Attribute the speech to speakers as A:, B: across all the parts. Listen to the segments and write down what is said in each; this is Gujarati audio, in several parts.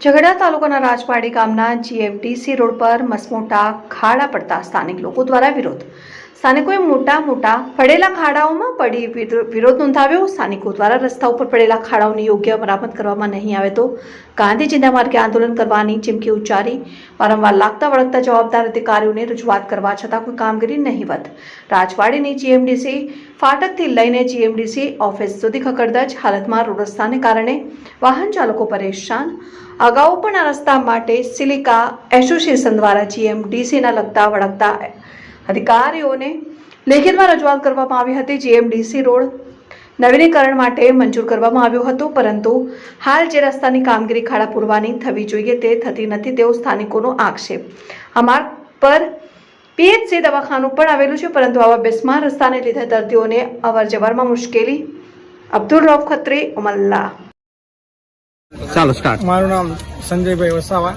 A: ઝઘડા તાલુકાના રાજપાડી ગામના જીએફડીસી રોડ પર મસમોટા ખાડા પડતા સ્થાનિક લોકો દ્વારા વિરોધ સ્થાનિકોએ મોટા મોટા પડેલા ખાડાઓમાં પડી વિરોધ નોંધાવ્યો. સ્થાનિકો દ્વારા રસ્તા ઉપર પડેલા ખાડાઓની યોગ્ય મરામત કરવામાં નહીં આવે તો ગાંધીજીના માર્ગે આંદોલન કરવાની ચીમકી ઉચ્ચારી વારંવાર લાગતા વળગતા જવાબદાર અધિકારીઓને રજૂઆત કરવા છતાં કોઈ કામગીરી નહીવત રાજવાડીની જીએમડીસી ફાટકથી લઈને જીએમડીસી ઓફિસ સુધી ખકડદજ હાલતમાં રોડ રસ્તાને કારણે વાહન ચાલકો પરેશાન. અગાઉ પણ આ રસ્તા માટે સિલિકા એસોસિએશન દ્વારા જીએમડીસીના લગતા વળગતા અધિકારીઓને લેખિતમાં રજૂઆત કરવામાં આવી હતી. જીએમડીસી રોડ નવીનીકરણ માટે મંજૂર કરવામાં આવ્યો હતો પરંતુ હાલ જે રસ્તાની કામગીરી ખાડા પૂરવાની થવી જોઈએ તે થતી નથી તેવો સ્થાનિકોનો આક્ષેપ. આ માર્ગ પર પીએચસી દવાખાનું પણ આવેલું છે પરંતુ આવા બિસ્માર રસ્તાને લીધે દર્દીઓને અવર જવરમાં મુશ્કેલી. અબ્દુલ રૌફ ખત્રી ઉમલ્લા.
B: ચાલો સ્ટાર્ટ
C: મારું નામ સંજયભાઈ વસાવા.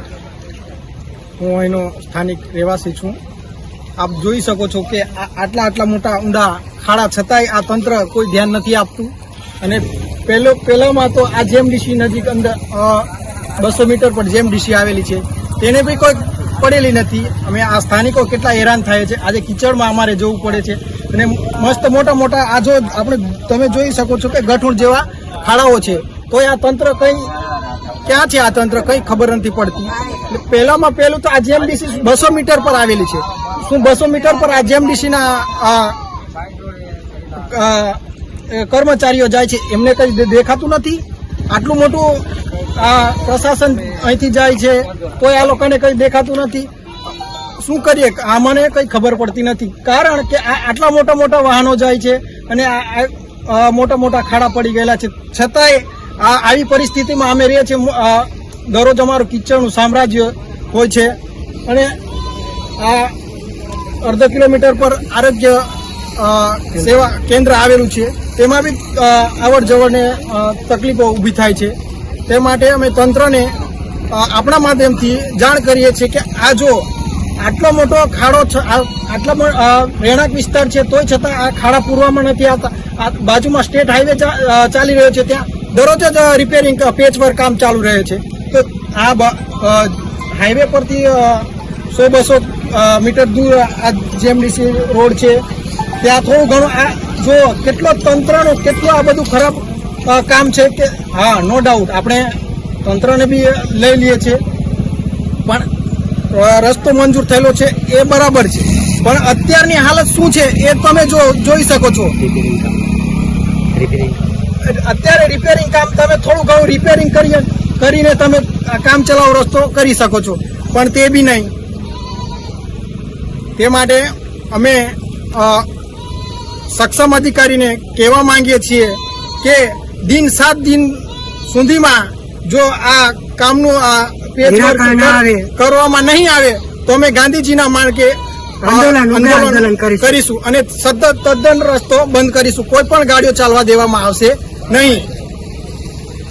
C: હું અહીંનો સ્થાનિક રહેવાસી છું. આપ જોઈ શકો છો કે આટલા આટલા મોટા ઊંડા ખાડા છતાંય આ તંત્ર કોઈ ધ્યાન નથી આપતું. અને પહેલો પહેલામાં તો આ જેમડીસી નજીક અંદર બસો મીટર પર જેમડીસી આવેલી છે, તેને બી કોઈ પડેલી નથી. અમે આ સ્થાનિકો કેટલા હેરાન થાય છે. આજે કિચડમાં અમારે જવું પડે છે. અને મસ્ત મોટા મોટા આ જો આપણે તમે જોઈ શકો છો કે ગઠુણ જેવા ખાડાઓ છે. તોય આ તંત્ર કંઈ, ક્યાં છે આ તંત્ર? કંઈ ખબર નથી પડતી. પહેલામાં પહેલું તો આ જેમડીસી બસો મીટર પર આવેલી છે. શું બસો મીટર પર આ જેએમડીસીના કર્મચારીઓ જાય છે. એમને કઈ દેખાતું નથી. આટલું મોટું આ પ્રશાસન અહીંથી જાય છે, તોય આ લોકોને કઈ દેખાતું નથી. શું કરીએ? આ મને કઈ ખબર પડતી નથી. કારણ કે આ આટલા મોટા મોટા વાહનો જાય છે અને આ મોટા મોટા ખાડા પડી ગયેલા છે. છતાંય આ આવી પરિસ્થિતિમાં અમે રહીએ છીએ. દરરોજ અમારું કિચડનું સામ્રાજ્ય હોય છે. અને આ અડધો કિલોમીટર પર આરોગ્ય સેવા કેન્દ્ર આવેલું છે. તેમાં બી અવર જવરને તકલીફો ઊભી થાય છે. તે માટે અમે તંત્રને આપણા માધ્યમથી જાણ કરીએ છીએ કે આ જો આટલો મોટો ખાડો આટલા રહેણાંક વિસ્તાર છે, તોય છતાં આ ખાડા પૂરવામાં નથી આવતા. બાજુમાં સ્ટેટ હાઈવે ચાલી રહ્યો છે, ત્યાં દરરોજ જ રિપેરિંગ પેચ વર્ક કામ ચાલુ રહે છે. તો આ હાઈવે પરથી સો બસો મીટર દૂર આ જીએમડીસી રોડ છે ત્યાં થોડું ઘણું આ જો કેટલો તંત્રનો કેટલો આ બધું ખરાબ કામ છે કે હા નો ડાઉટ આપણે તંત્રને બી લઈ લઈએ છીએ. પણ રસ્તો મંજૂર થયેલો છે એ બરાબર છે. પણ અત્યારની હાલત શું છે એ તમે જો જોઈ શકો છો. અત્યારે રિપેરિંગ કામ તમે થોડું ઘણું રિપેરિંગ કરી કરીને તમે આ કામ ચલાવ રસ્તો કરી શકો છો. પણ તે બી નહીં. તે માટે અમે સક્ષમ અધિકારીને કહેવા માંગીએ છીએ કે દિન સાત દિન સુધીમાં જો આ કામનું આ. કરવામાં નહીં આવે તો અમે ગાંધીજીના માર્ગે
D: આંદોલન, કરીશું.
C: કરીશું અને સતત તદ્દન રસ્તો બંધ કરીશું. કોઈ પણ ગાડીઓ ચાલવા દેવામાં આવશે નહીં.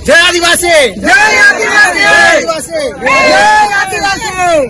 C: જય આદિવાસી! જય આદિવાસી! જય આદિવાસી!